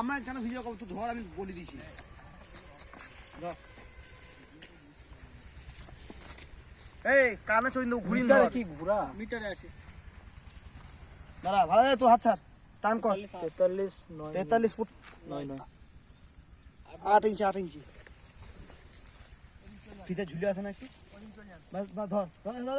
আমার কেন ভিডিও করব তুই ধর আমি বলে দিছি। ধর। এই কানে চড়িয়ে দেবো ধর। কি ঘোরা? মিটারে আছে। দাঁড়া ভালো তোর হাত ছাড়। টান কর। তেতাল্লিশ নয় তেতাল্লিশ ফুট। নয় নয়। আট ইঞ্চি আট ইঞ্চি। ফিতে ঝুলে আছে না একটু বাস বাস ধর। ধর, ধর,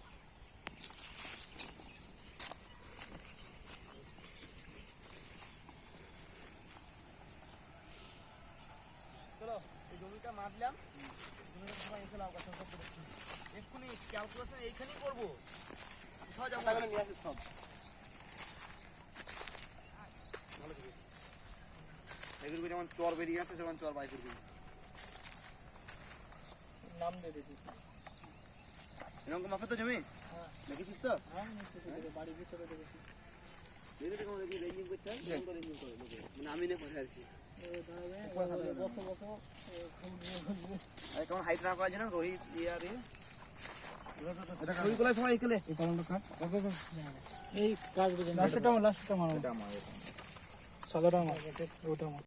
এই জমিটা মাপলাম। জমিটা সবাই এসে লাউ গাছ সব এক্ষুনি ক্যালকুলেশন এইখানেই করব। কোথাও যাব নিয়ে আসিস সব। ভালো থেকে এগুলো যেমন চর বেরিয়ে আছে চর বাই করবি। নাম দিয়ে দিচ্ছি এরকম মাপে তো জমি? দেখেছিস তো? বাড়ির ভিতরে দেখেছি হয়। করে রেঞ্জিং করে লোকে। মানে আমি না করে আর কি কেমন হাইট না? রোহিত আর ইয়ে রোহিত এখানে এই কাজ বুঝে লাস্টটা আমার লাস্টটা মারো। সাদাটা আমার ওটা আমার